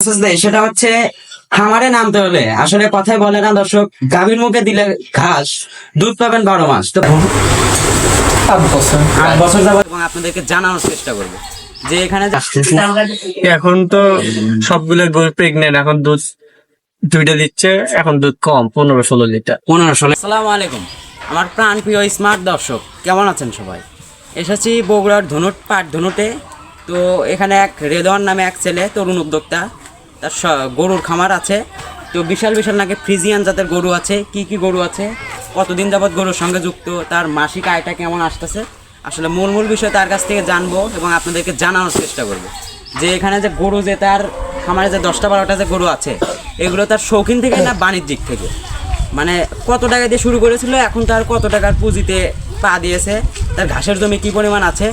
Message দেয় সেটা হচ্ছে খামারে নামতে হলে। আসলে কথাই বলে না দর্শক গাভীর মুখে দিলে ঘাস দুধ পাবেন বারো মাস। তো আট বছর। আট বছর যাবত এবং আপনাদেরকে জানানোর চেষ্টা করব। যে এখানে এখন তো সবগুলো গরু প্রেগনেন্ট এখন দুধ দুইটা দিচ্ছে এখন দুধ কম পনেরো ষোলো লিটার। পনেরো ষোলো আসসালামু আলাইকুম। আমার প্রাণ প্রিয় স্মার্ট দর্শক কেমন আছেন সবাই? এসেছি বগুড়ার ধনুট পাট ধনুটে। তো এখানে এক রেদন নামে এক ছেলে তরুণ উদ্যোক্তা। গরুর খামার আছে। তো বিশাল বিশাল নাকি ফ্রিজিয়ান জাতের গরু আছে। কি কি গরু আছে? কতদিন যাবত গরুর সঙ্গে যুক্ত? তার মাসিক আয়টা কেমন আসতেছে? আসলে মূল মূল বিষয় তার কাছ থেকে জানব এবং আপনাদেরকে জানানোর চেষ্টা করব। যে এখানে যে গরু যে তার খামারে যে দশটা বারোটা যে গরু আছে, এগুলো তার শৌখিন থেকে না বাণিজ্যিক থেকে? মানে কত টাকা দিয়ে শুরু করেছিল, এখন তার কত টাকার পুঁজিতে পা দিয়েছে, তার ঘাসের জমি কি পরিমাণ আছে?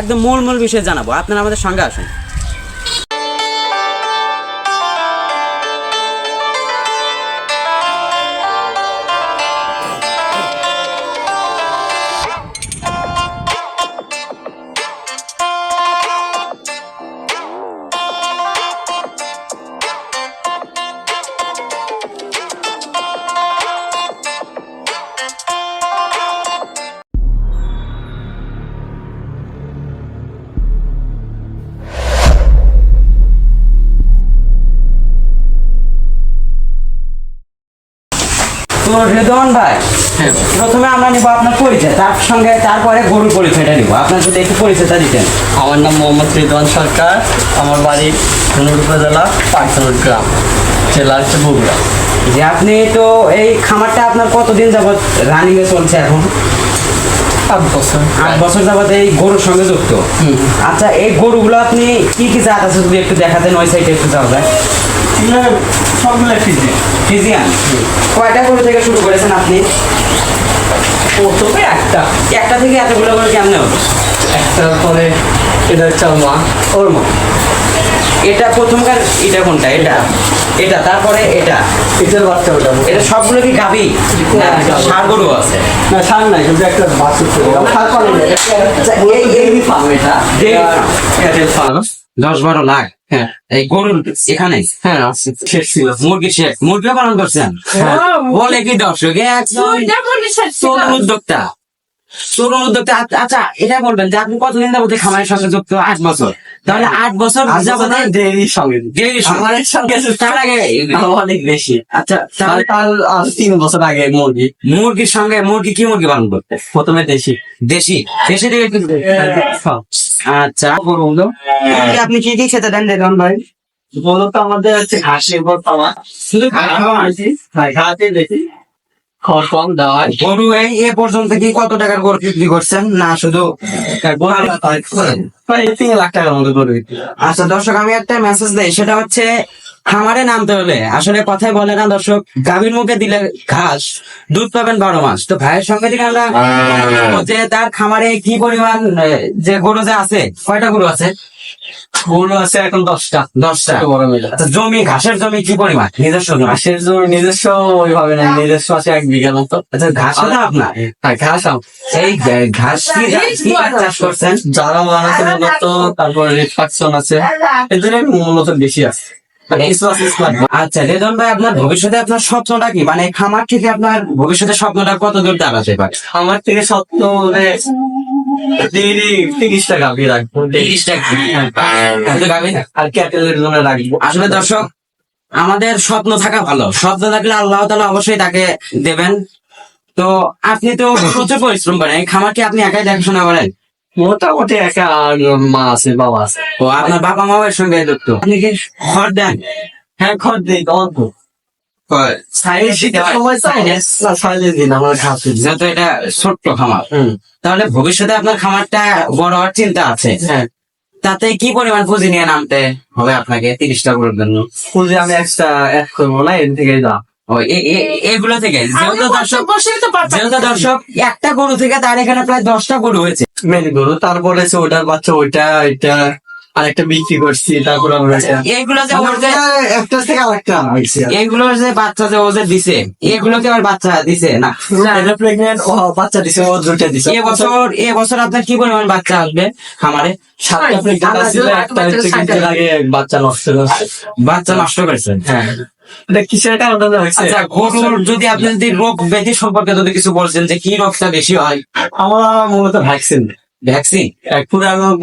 একদম মূল মূল বিষয়ে জানাব। আপনারা আমাদের সঙ্গে আসুন। তো রেদওয়ান ভাই? প্রথমে আমরা নিব আপনার পরিচয় তার সঙ্গে তারপরে গরুর পরিচয়টা নিব। আপনার যদি একটু পরিচয়টা দিতেন। আমার নাম মোহাম্মদ রিদওয়ান সরকার। আমার বাড়ি ধনুর উপজেলা পাঁচনুর গ্রাম। জেলা হচ্ছে বগুড়া। যে আপনি তো এই খামারটা আপনার কতদিন যাবত রানিং এ চলছে এখন? আট বছর। আট বছর যাবত এই গরুর সঙ্গে যুক্ত। আচ্ছা এই গরুগুলো আপনি কি কি জাত আছে যদি একটু দেখাতেন ওই সাইডে একটু যাওয়া যায়। সবগুলো ফিজিয়ান কয়টা গরু থেকে শুরু করেছেন আপনি? প্রথমে একটা? একটা থেকে এতগুলো গরু কেমনে হলো একটার পরে এটা হচ্ছে মা ওর মা। এটা প্রথমকার এটা কোনটা? এটা। এটা। তারপরে এটা। এটার বাচ্চা ওটা এটা সবগুলো কি গাবি সার গরু আছে। না সার নাই কিন্তু একটা বাছুর ছিল। সার করে। এই- এই- ফার্ম এটা। দশ বারো লাখ। হ্যাঁ এই গরুর এখানে হ্যাঁ শেষ মুরগি শেখ মুরগিও পালন করছেন। বলে কি দর্শক একজন উদ্যোক্তা। তরুণ উদ্যোক্তা আচ্ছা, আচ্ছা এটা বলবেন যে আপনি কতদিন যাবত খামারের সঙ্গে যুক্ত? আট বছর। তাহলে আট বছর ডেইরির সঙ্গে। Dairy সঙ্গে। সঙ্গে তার আগে অনেক বেশি। আচ্ছা তাহলে তার তিন বছর আগে মুরগি। মুরগির সঙ্গে মুরগি কি মুরগি পালন করতে? প্রথমে দেশি। দেশি? দেশি থেকে আচ্ছা। আপনি কি কি খেতে দেন দেখুন ভাই? মূলত আমাদের হচ্ছে ঘাসের উপর পাওয়া শুধু ঘাস খাওয়া? হ্যাঁ, ঘাসে বেশি গরু এই এ পর্যন্ত কি কত টাকার গরু বিক্রি করছেন? না, শুধু তিন লাখ টাকার মতো গরু আচ্ছা দর্শক, আমি একটা মেসেজ দেই। সেটা হচ্ছে খামারে নামতে হলে আসলে কথাই বলে না দর্শক। গাভীর মুখে দিলে ঘাস দুধ পাবেন বারো মাস। তো ভাইয়ের সঙ্গে থেকে আমরা যে তার খামারে কি পরিমাণ যে গরু যে আছে কয়টা গরু আছে? গরু আছে এখন দশটা। দশটা। বড় মিলে। আচ্ছা জমি ঘাসের জমি কি পরিমাণ? নিজস্ব ঘাসের জমি নিজস্ব ওইভাবে না নিজস্ব আছে এক বিঘা মতো। আচ্ছা ঘাস না আপনার? হ্যাঁ ঘাস এই ঘাস কি কি চাষ করছেন? যারা বানাতে মূলত তারপরে রিফ্রাকশন আছে। এই জন্য মূলত বেশি আছে। Smart। আচ্ছা রেজন ভাই আপনার ভবিষ্যতে আপনার স্বপ্নটা কি? মানে খামার থেকে আপনার ভবিষ্যতে স্বপ্নটা কত দূর দাঁড়াতে পারে? আমার থেকে স্বপ্ন তিরিশটা গাভি রাখব তিরিশটা শুধু গাভী আর ক্যাটেলের জন্য রাখব। আসলে দর্শক আমাদের স্বপ্ন থাকা ভালো। স্বপ্ন থাকলে আল্লাহ তালা অবশ্যই তাকে দেবেন। তো আপনি তো প্রচুর পরিশ্রম করেন। এই খামারকে আপনি একাই দেখাশোনা করেন? মোটামুটি একা আর মা আছে বাবা আছে। ও আপনার বাবা মায়ের সঙ্গে যুক্ত আপনি কি খড় দেন? হ্যাঁ খড় দিই অল্প ছোট্ট খামার। তাহলে ভবিষ্যতে আপনার খামারটা বড় হওয়ার চিন্তা আছে। হ্যাঁ। তাতে কি পরিমাণ পুঁজি নিয়ে নামতে হবে আপনাকে তিরিশটা গরুর জন্য? পুঁজি আমি এক্সট্রা এক করব না এর থেকে এ- এগুলো থেকে। যেহেতু দর্শক যেহেতু দর্শক একটা গরু থেকে তার এখানে প্রায় দশটা গরু হয়েছে। মেন গরু তারপরে ওটার বাচ্চা ওইটা এটা আর একটা বিক্রি করছি তারপর আমরা এইগুলো যে ওর যে একটা থেকে আরেকটা হয়েছে এইগুলো যে বাচ্চা যে ও যে দিছে এগুলোকে আবার বাচ্চা দিছে না। এটা প্রেগনেন্ট ও বাচ্চা দিছে ও দুটা দিছে। এ বছর এ বছর আপনার কি পরিমাণ বাচ্চা আসবে? খামারে সাতটা প্রেগনেন্ট ছিল একটা হচ্ছে কিছুদিন আগে বাচ্চা নষ্ট হয়েছে। বাচ্চা নষ্ট করেছেন হ্যাঁ। আচ্ছা গরুর যদি আপনি যদি রোগ ব্যাধি সম্পর্কে যদি কিছু বলছেন যে কি রোগটা বেশি হয়? আমার মূলত ভ্যাকসিন ভ্যাকসিন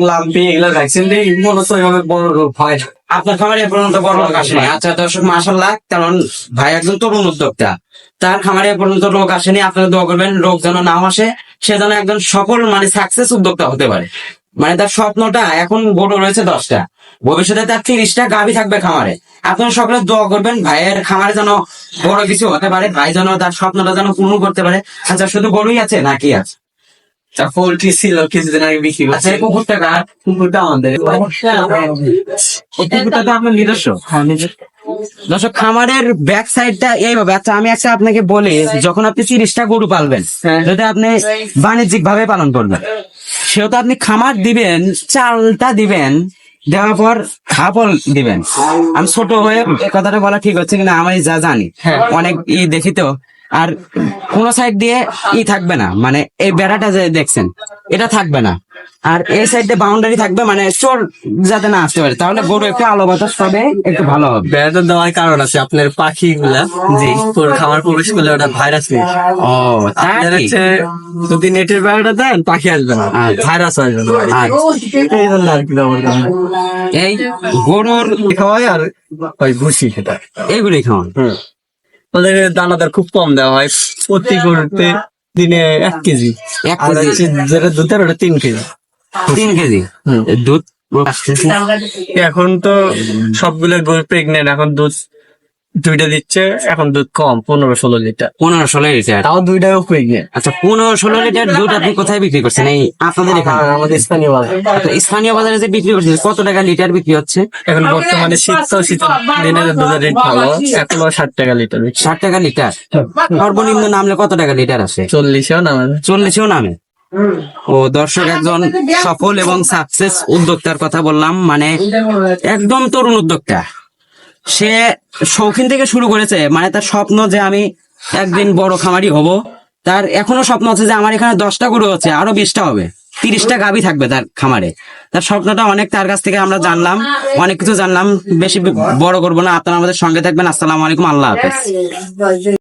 লাম্পি এগুলো ভ্যাকসিন দিয়ে মূলত এভাবে বড় রোগ হয়। আপনার খামারে পর্যন্ত বড় রোগ আসেনি? আচ্ছা দর্শক মাসাল্লাহ কারণ ভাই একজন তরুণ উদ্যোক্তা। তার খামারে পর্যন্ত রোগ আসেনি আপনারা দোয়া করবেন রোগ যেন নাও আসে সে যেন একজন সফল মানে সাকসেস উদ্যোক্তা হতে পারে। মানে তার স্বপ্নটা এখন গরু রয়েছে দশটা। ভবিষ্যতে তার তিরিশটা গাভী থাকবে খামারে। আপনারা সকলে দোয়া করবেন ভাইয়ের খামারে যেন বড় কিছু হতে পারে ভাই যেন তার স্বপ্নটা যেন পূর্ণ করতে পারে। আচ্ছা শুধু গরুই আছে নাকি আছে? তা পোল্ট্রি ছিল কিছুদিন আগে বিক্রি আচ্ছা করছে কুকুরটা কার কুকুরটা আমাদের। কুকুরটা তো আপনার নিজস্ব। দর্শক খামারের ব্যাক সাইডটা এইভাবে আচ্ছা আমি একটা আপনাকে বলি যখন আপনি তিরিশটা গরু পালবেন হ্যাঁ। যদি আপনি বাণিজ্যিক ভাবে পালন করবেন। সেহেতু আপনি খামার দিবেন চালটা দিবেন দেওয়ার পর খাপল দিবেন। আমি ছোট হয়ে কথাটা বলা ঠিক হচ্ছে কিনা আমি যা জানি। হ্যাঁ। অনেক ই দেখি তো। আর কোন সাইড দিয়ে ই থাকবে না। মানে এই বেড়াটা যে দেখছেন এটা থাকবে না। আর এই সাইডে বাউন্ডারি থাকবে মানে চোর যাতে না আসতে পারে। তাহলে গরু একটু আলো বাতাস পাবে একটু ভালো হবে। বেড়াটা দেওয়ার কারণ আছে আপনার পাখি গুলা জি পুরো খামার প্রবেশ করলে ওটা ভাইরাস নিয়ে ও তাই আপনার হচ্ছে যদি নেটের বেড়াটা দেন পাখি আসবে না। আচ্ছা। ভাইরাস আসবে না আচ্ছা। এই জন্য আর কি। এই গরুর খাওয়াই আর ওই ভুসি সেটা এইগুলি খাওয়ান? ওদের দানাদার খুব কম দেওয়া হয়। প্রতি গরুতে দিনে এক কেজি। এক আর কেজি। যেটা দুধের ওটা তিন কেজি। তিন কেজি? দুধ? এখন তো সবগুলো গরু প্রেগনেন্ট এখন দুধ দুইটা দিচ্ছে এখন দুধ কম পনেরো ষোলো লিটার। পনেরো ষোলো লিটার? তাও দুইটাও প্রেগনেন্ট আচ্ছা পনেরো ষোলো লিটার দুধ আপনি কোথায় বিক্রি করছেন? এই আপনাদের এখানে। আমাদের স্থানীয় বাজার। আচ্ছা, স্থানীয় বাজারে যে বিক্রি করছেন কত টাকা লিটার বিক্রি হচ্ছে? এখন বর্তমানে শীত তো শীতের দিনে দুধের রেট ভালো। এখনও ষাট টাকা লিটার ষাট টাকা লিটার? সর্বনিম্ন নামলে কত টাকা লিটার আসে চল্লিশেও নামে। চল্লিশেও নামে। ও দর্শক একজন সফল এবং সাকসেস উদ্যোক্তার কথা বললাম। মানে একদম তরুণ উদ্যোক্তা। সে শৌখিন থেকে শুরু করেছে মানে তার স্বপ্ন যে আমি একদিন বড় খামারি হব। তার এখনও স্বপ্ন আছে যে আমার এখানে দশটা গরু আছে, আরও বিশটা হবে। তিরিশটা গাভী থাকবে তার খামারে। তার স্বপ্নটা অনেক, তার কাছ থেকে আমরা জানলাম, অনেক কিছু জানলাম। বেশি বড় করব না, আপনারা আমাদের সঙ্গে থাকবেন। আসসালাম আলাইকুম, আল্লাহ হাফেজ।